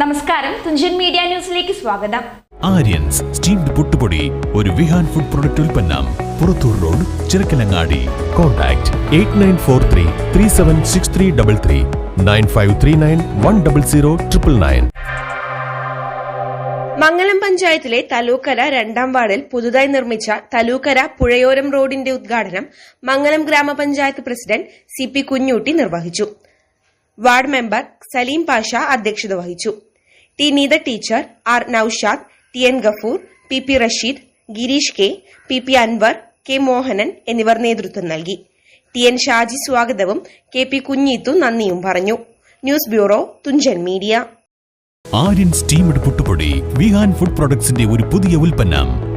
നമസ്കാരം. തുഞ്ചൻ മീഡിയ ന്യൂസിലേക്ക് സ്വാഗതം. ആര്യൻസ് സ്റ്റീംഡ് പുട്ടുപൊടി ഒരു വിഹാൻ ഫുഡ് പ്രൊഡക്റ്റ് ഉൽപ്പന്നം Purathur road Chirakkalangadi. Contact eight nine four three three seven six three double three nine five three nine one double zero triple nine. Mangalam പഞ്ചായത്തിലെ തലൂക്കര രണ്ടാം വാർഡിൽ പുതുതായി നിർമ്മിച്ച തലൂക്കര പുഴയോരം റോഡിന്റെ ഉദ്ഘാടനം മംഗലം ഗ്രാമപഞ്ചായത്ത് പ്രസിഡന്റ് സി പി കുഞ്ഞൂട്ടി നിർവഹിച്ചു. വാർഡ് മെമ്പർ സലീം പാഷ അധ്യക്ഷത വഹിച്ചു. T Neetha teacher R Naushad T N Gafoor P P Rasheed Girish K P P Anwar K Mohanan എന്നിവർ നേതൃത്വം നൽകി. ടി എൻ ഷാജി സ്വാഗതവും കെ പി കുഞ്ഞീത്തു നന്ദിയും പറഞ്ഞു. News bureau Thunchan media. Aryan steamed പുട്ടുപൊടി വിഹാൻ ഫുഡ് പ്രൊഡക്ട്സിന്റെ ഒരു പുതിയ ഉൽപ്പന്നം.